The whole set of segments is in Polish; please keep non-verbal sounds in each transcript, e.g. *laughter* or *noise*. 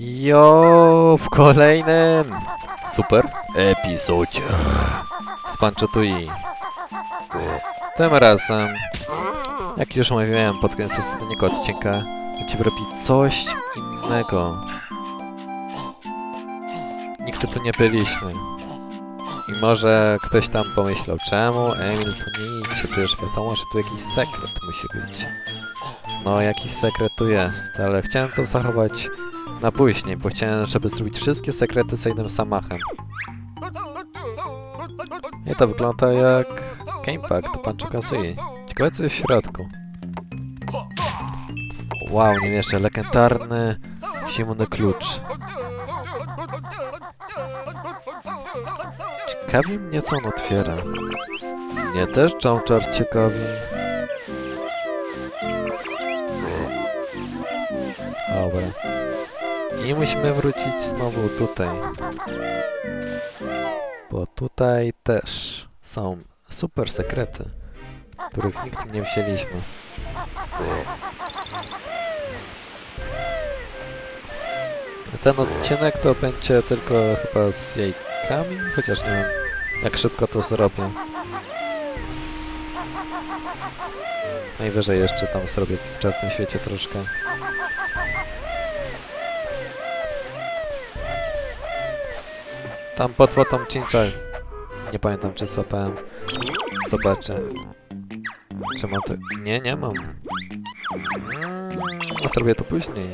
Jo, w kolejnym super epizodzie z Panchatui. Tym razem, jak już mówiłem pod koniec ostatniego odcinka, będziemy robić coś innego. Nigdy tu nie byliśmy. I może ktoś tam pomyślał, czemu Emil tu nie idzie? Przecież wiadomo, że tu jakiś sekret musi być. No, jakiś sekret tu jest, ale chciałem to zachować na później, bo chciałem, żeby zrobić wszystkie sekrety z jednym zamachem. I to wygląda jak Gamepack do Pancho Kazooie. Ciekawe co jest w środku. Wow, nie jeszcze legendarny zimny klucz. Ciekawi mnie co on otwiera. Mnie też Johnchar ciekawi. I musimy wrócić znowu tutaj. Bo tutaj też są super sekrety, których nigdy nie wzięliśmy. Ten odcinek to będzie tylko chyba z jajkami, chociaż nie wiem jak szybko to zrobię. Najwyżej jeszcze tam zrobię w czarnym świecie troszkę. Tam pod wodą Chinchai. Nie pamiętam czy złapałem. Zobaczę. Czy mam to... Nie, nie mam. Mm, zrobię to później.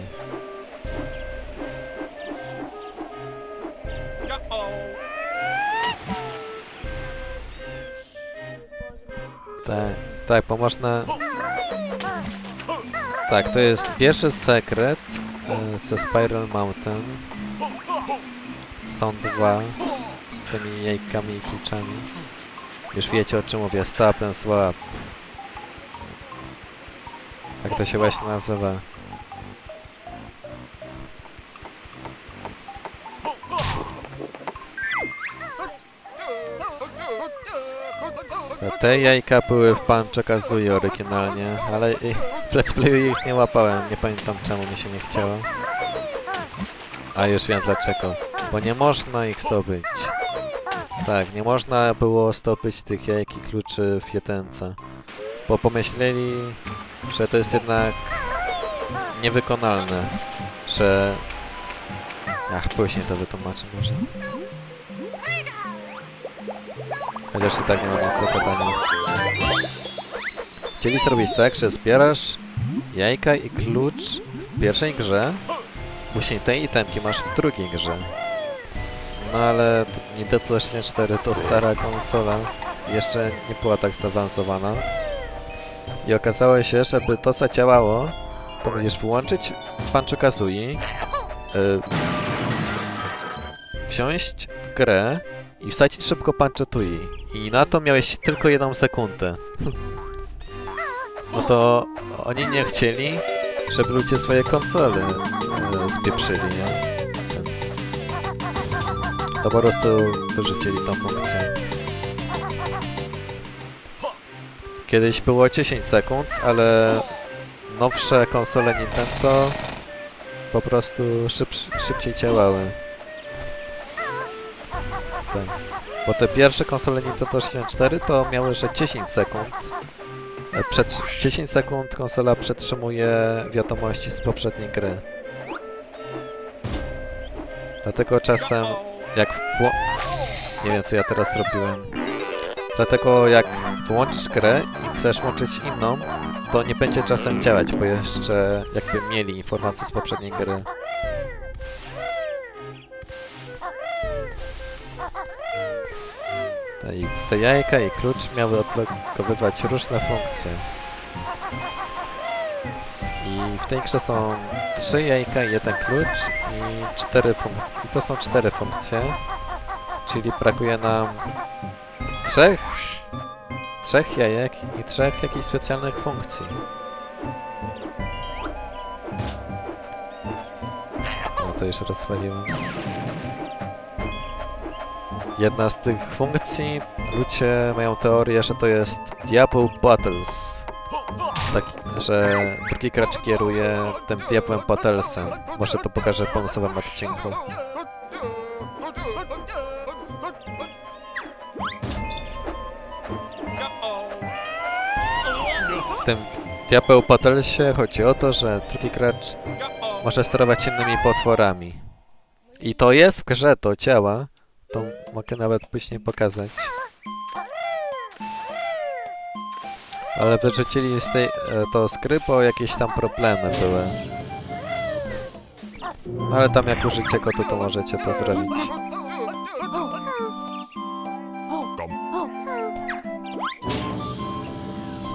Tak, tak, bo. Tak, to jest pierwszy sekret e, ze Spiral Mountain. Są dwa z tymi jajkami i kluczami. Już wiecie o czym mówię, stop and swap. Jak to się właśnie nazywa? Te jajka były w Pancho Kazooie oryginalnie, ale w Let's Playu ich nie łapałem, nie pamiętam czemu mi się nie chciało. A już wiem dlaczego, bo nie można ich zdobyć. Tak, nie można było zdobyć tych jajek i kluczy w jedynce, bo pomyśleli, że to jest jednak niewykonalne, że... Ach, później to wytłumaczę może. Chociaż i tak nie mam nic do gadania. Chcieli zrobić tak, że zbierasz jajka i klucz w pierwszej grze, później te itemki masz w drugiej grze. No ale Nintendo 64 to stara konsola, jeszcze nie była tak zaawansowana. I okazało się, żeby to zadziałało, to musisz wyłączyć Pancho Kazooie, y, wziąć grę i wsadzić szybko Panchatui. I na to miałeś tylko jedną sekundę. *laughs* No to oni nie chcieli, żeby ludzie swoje konsole e, spieprzyli, nie? To po prostu wyrzucili tą funkcję. Kiedyś było 10 sekund, ale nowsze konsole Nintendo po prostu szybsz, szybciej działały. Tak. Bo te pierwsze konsole Nintendo 64 to miały, że 10 sekund. E, Przed 10 sekund konsola przetrzymuje wiadomości z poprzedniej gry. Dlatego czasem jak wło... Nie wiem co ja teraz zrobiłem. Dlatego jak włączysz grę i chcesz włączyć inną, to nie będzie czasem działać, bo jeszcze jakby mieli informacje z poprzedniej gry. Te, jajka i klucz miały odblokowywać różne funkcje. I w tej grze są trzy jajka i jeden klucz cztery I to są cztery funkcje. Czyli brakuje nam trzech trzech jajek i trzech jakichś specjalnych funkcji. No to już rozwaliłem. Jedna z tych funkcji, ludzie mają teorię, że to jest Diablo Battles. Że drugi gracz kieruje tym diabłem Patelsem. Może to pokażę w bonusowym odcinku. W tym diabeł Patelsie chodzi o to, że drugi gracz może sterować innymi potworami. I to jest w grze, to działa. To mogę nawet później pokazać. Ale wyrzucili z tej, e, to z gry, bo jakieś tam problemy były. Ale tam jak użycie go, to, możecie to zrobić.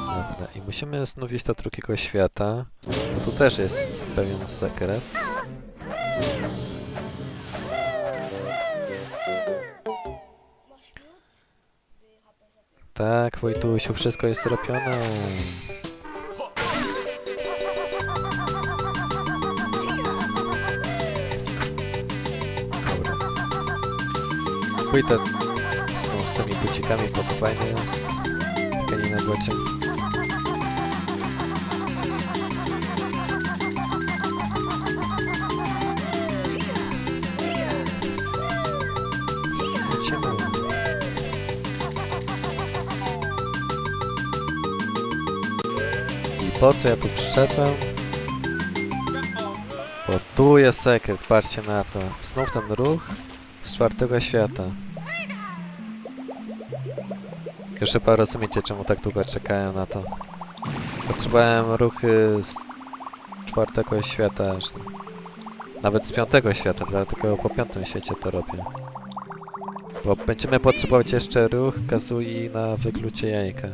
Dobra, i musimy znowić do drugiego świata. Tu też jest pewien sekret. Tak, Wojtusiu, wszystko jest zrobione. Dobra. Pójdę z, z tymi bucikami, to fajne jest. Bieganie na po co ja tu przyszedłem? Bo tu jest sekret, patrzcie na to. Znów ten ruch z czwartego świata. Już chyba rozumiecie, czemu tak długo czekałem na to. Potrzebowałem ruchy z czwartego świata aż. Nawet z piątego świata, dlatego po piątym świecie to robię. Bo będziemy potrzebować jeszcze ruch Kazui na wyklucie jajka.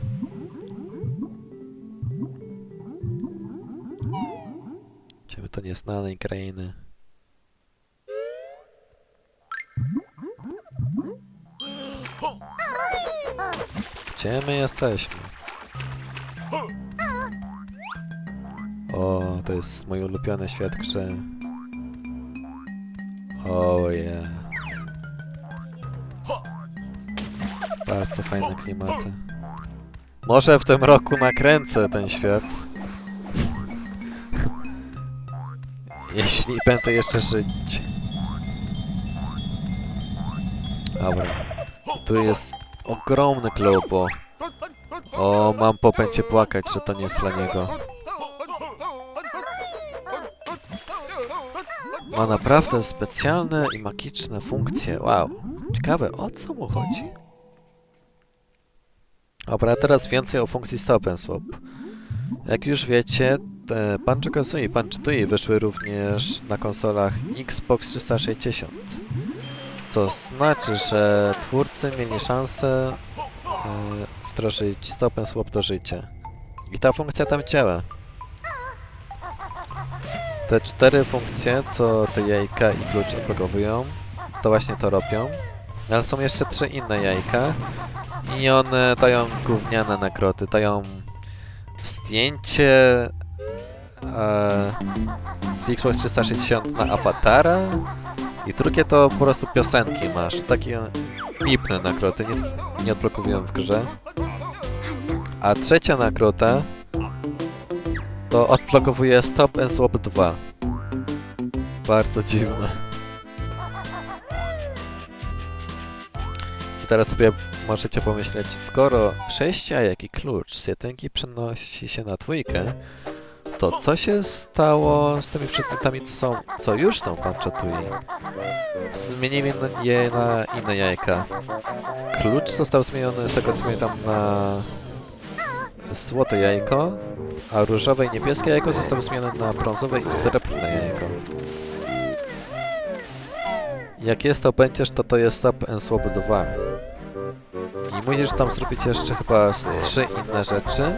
Idziemy do nieznanej krainy. Gdzie my jesteśmy? O, to jest mój ulubiony świat grze. O yeah. Bardzo fajne klimaty. Może w tym roku nakręcę ten świat. Jeśli będę jeszcze żyć. Dobra. Tu jest ogromny globo. O, mam po będzie płakać, że to nie jest dla niego. Ma naprawdę specjalne i magiczne funkcje. Wow. Ciekawe, o co mu chodzi? Dobra, teraz więcej o funkcji Stop Swap. Jak już wiecie, Banjo Kazooie i Banjo Tooie wyszły również na konsolach Xbox 360. Co znaczy, że twórcy mieli szansę e, wdrożyć Stop and Swap do życia. I ta funkcja tam działa. Te cztery funkcje, co te jajka i klucz odblokowują, to właśnie to robią. Ale są jeszcze trzy inne jajka i one dają gówniane nagrody, dają zdjęcie e, w Xbox 360 na awatara i drugie to po prostu piosenki masz, takie lipne nagrody, nic nie odblokowują w grze. A trzecia nagroda to odblokowuje Stop and Swap 2. Bardzo dziwne. I teraz sobie możecie pomyśleć, skoro 6 jajek i klucz z jedynki przenosi się na dwójkę, to co się stało z tymi przedmiotami, co, co już są w Panchatui? Zmienili je na inne jajka. Klucz został zmieniony, z tego co pamiętam, na złote jajko, a różowe i niebieskie jajko zostały zmienione na brązowe i srebrne jajko. Jak jest to będziesz, to to jest and Swap 2. I musisz tam zrobić jeszcze chyba trzy inne rzeczy.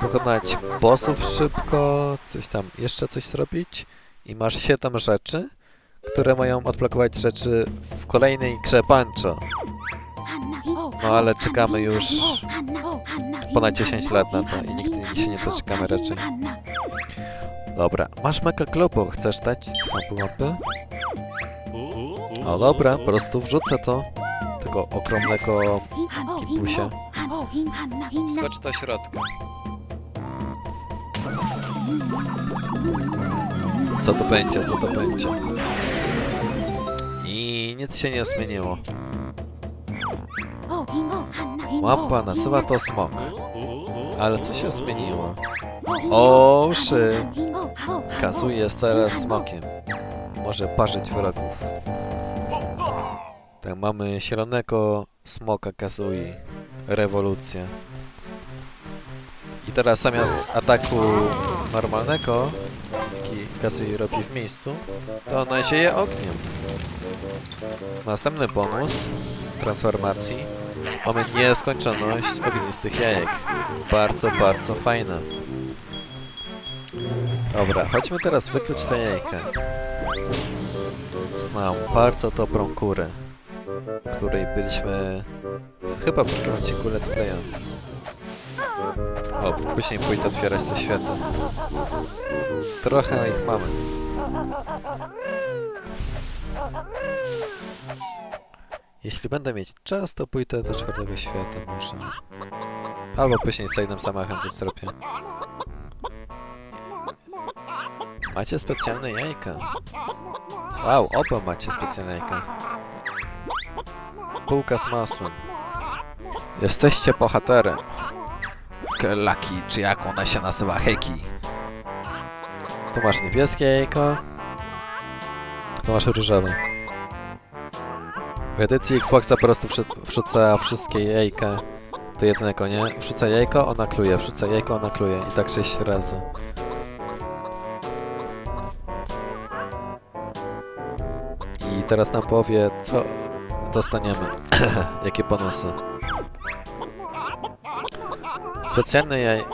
Pokonać bossów szybko, coś tam jeszcze coś zrobić. I masz 7 rzeczy, które mają odblokować rzeczy w kolejnej grze Banjo. No ale czekamy już Ponad 10 lat na to i nikt się nie doczekamy raczej. Dobra, masz Mega Globo, chcesz dać na pułapy? O dobra, po prostu wrzucę to. Tego ogromnego Kipusie. skocz do środka. Co to będzie, co to będzie? I nic się nie zmieniło. Mapa nazywa to smok. Ale co się zmieniło? O, szy. Kazuy jest teraz smokiem. Może parzyć wrogów. Tak, mamy zielonego smoka Kazui. Rewolucja. I teraz zamiast ataku normalnego, jaki Kazui robi w miejscu, to ona zieje ogniem. Następny bonus transformacji. Mamy nieskończoność ognistych jajek. Bardzo, bardzo fajne. Dobra, chodźmy teraz wykluć tę jajkę. Znam bardzo dobrą kurę, której byliśmy chyba w drugim odcinku Let's Playa. O, później pójdę otwierać te światy. Trochę ich mamy. Jeśli będę mieć czas, to pójdę do czwartego świata może. Albo później z jednym zamachem to zrobię. Macie specjalne jajka. Wow, oba macie specjalne jajka. Półka z masłem. Jesteście bohaterem. Laki, czy jak ona się nazywa? Heki. Tu masz niebieskie jajko. Tu masz różowe. W edycji Xboxa po prostu wrzu- wrzuca wszystkie jajka do jednego, nie? Wrzuca jajko, ona kluje, wrzuca jajko, ona kluje. I tak 6 razy. I teraz nam powie, co dostaniemy. *clears throat* Jakie bonusy. Specjalne jaj...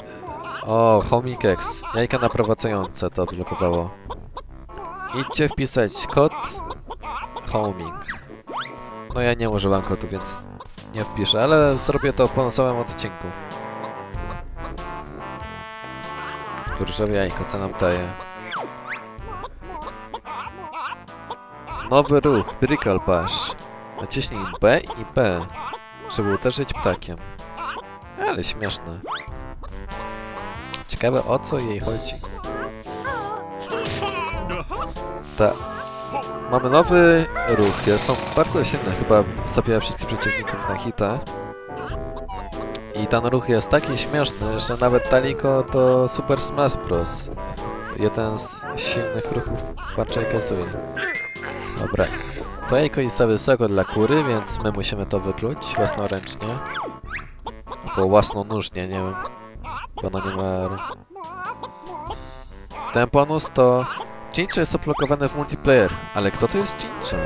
O, Homikex. Jajka naprowadzające to blokowało. Idźcie wpisać kod homing. No ja nie używam kodu, więc nie wpiszę, ale zrobię to w bonusowym odcinku. Różowe jajko, co nam daje? Nowy ruch, Brickle Bash. Naciśnij B i B, żeby uderzyć ptakiem. Ale śmieszne. Ciekawe o co jej chodzi. Ta. Mamy nowy ruch, jest- są bardzo silne, chyba zabija wszystkich przeciwników na hita. I ten ruch jest taki śmieszny, że nawet Taliko to Super Smash Bros. Jeden z silnych ruchów Banshai Kazooie. Dobra. To jajko jest za wysoko dla kury, więc my musimy to wykluć własnoręcznie. Albo własnonóżnie, nie wiem. Bo ona nie ma... rąk. Ten bonus to... Chincho jest oblokowany w multiplayer, ale kto to jest Chincho?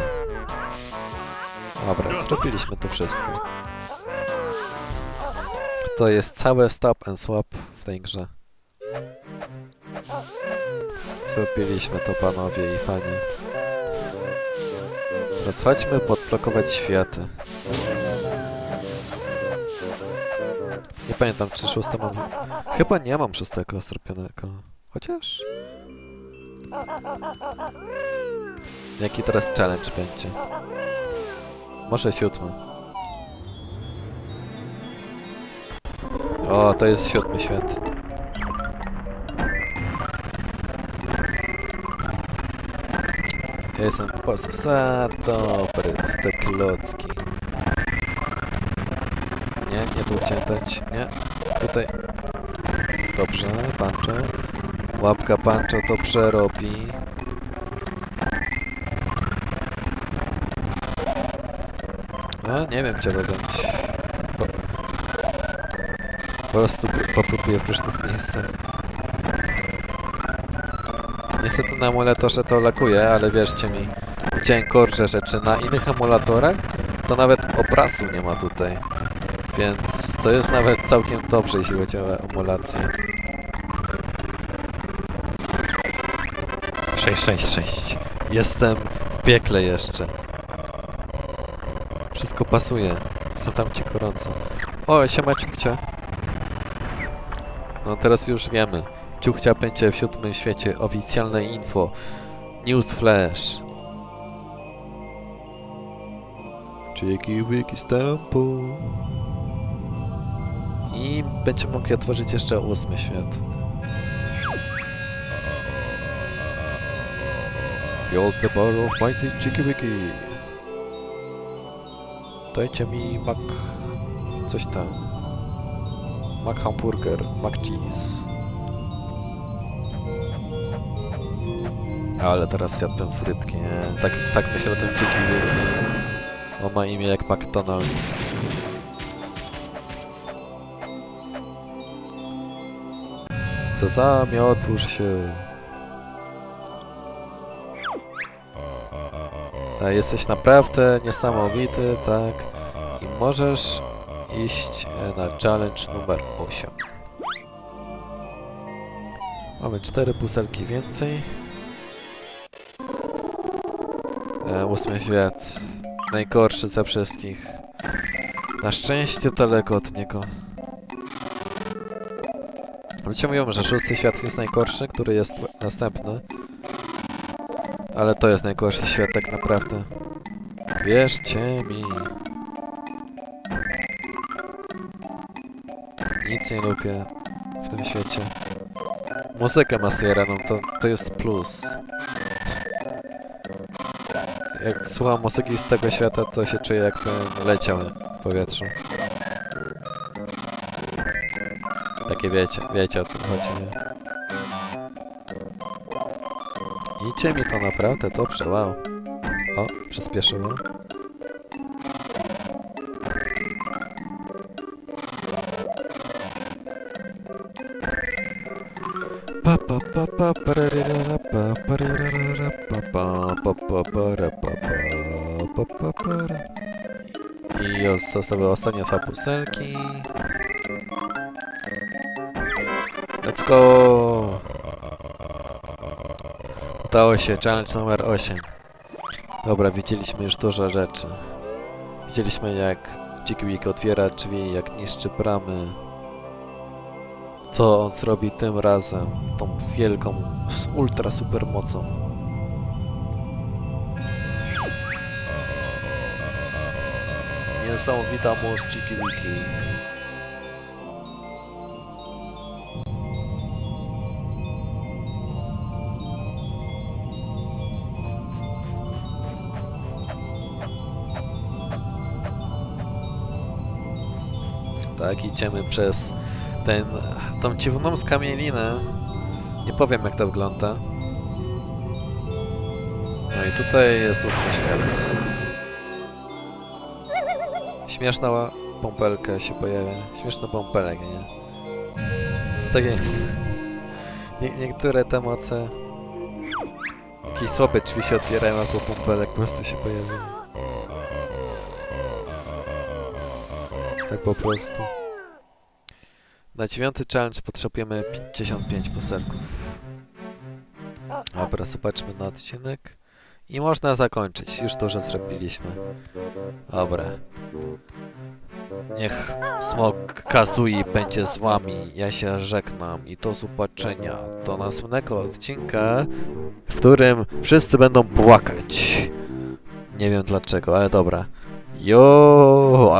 Dobra, zrobiliśmy to wszystko. To jest całe stop and swap w tej grze. Zrobiliśmy to panowie i panie. Teraz chodźmy podblokować światy. Nie pamiętam, czy szóste mam... Chyba nie mam szóstego zrobionego. Chociaż... Jaki teraz challenge będzie? Może siódmy. O, to jest siódmy świat. Jestem po prostu za dobry w te klocki. Tu chciałem dać. Nie, tutaj. Dobrze, Pancho. Łapka Pancho to przerobi. No, nie wiem gdzie to dać. Po, po prostu pró- popróbuję w różnych miejscach. Niestety na emulatorze to lakuje, ale wierzcie mi, widziałem gorsze rzeczy. Na innych emulatorach to nawet obrazu nie ma tutaj. Więc to jest nawet całkiem dobrze, jeśli chodzi o emulację. 666. Jestem w piekle jeszcze. Wszystko pasuje. Są tam ci gorąco. O, siema ciuchcia. No teraz już wiemy. Ciuchcia będzie w siódmym świecie. Oficjalne info. News Flash. Czyki wiki stampu i będziemy mogli otworzyć jeszcze ósmy świat. Behold the bar of mighty Chikiwiki. Dajcie mi mak... coś tam. Mac hamburger, mac cheese. Ale teraz jadłem frytki, nie? Tak, tak myślę o tym Chikiwiki. On ma imię jak McDonald. Sezamie, otwórz się. Tak, jesteś naprawdę niesamowity, tak. I możesz iść e, na challenge numer 8. Mamy cztery puselki więcej. E, ósmy świat. Najgorszy ze wszystkich. Na szczęście daleko od niego. Ludzie mówią, że szósty świat jest najgorszy, który jest następny. Ale to jest najgorszy świat tak naprawdę. Wierzcie mi. Nic nie lubię w tym świecie. Muzykę ma no to, to jest plus. Jak słucham muzyki z tego świata, to się czuję jakbym leciał w powietrzu. Takie wiecie, wiecie o co chodzi, nie? Idzie mi to naprawdę dobrze, wow. O, przyspieszyło. Pa pa pa pa pararara Let's go! Udało się, challenge numer 8. Dobra, widzieliśmy już dużo rzeczy. Widzieliśmy jak Jigwik otwiera drzwi, jak niszczy bramy. Co on zrobi tym razem, tą wielką, s- ultra super mocą. Niesamowita moc Jigwiki. Tak, idziemy przez ten, tą dziwną skamielinę. Nie powiem jak to wygląda. No i tutaj jest ósmy świat. Śmieszna pąpelka się pojawia. Śmieszny pąpelek, nie? Z takiej... *laughs* Nie, niektóre te moce... Jakieś słabe drzwi się otwierają, albo pąpelek po prostu się pojawia. Tak po prostu. Na dziewiąty challenge potrzebujemy 55 poserków. Dobra, zobaczmy na odcinek. I można zakończyć. Już dużo zrobiliśmy. Dobra. Niech smok Kazui będzie z wami. Ja się żegnam i do zobaczenia. Do następnego odcinka, w którym wszyscy będą płakać. Nie wiem dlaczego, ale dobra. Jo!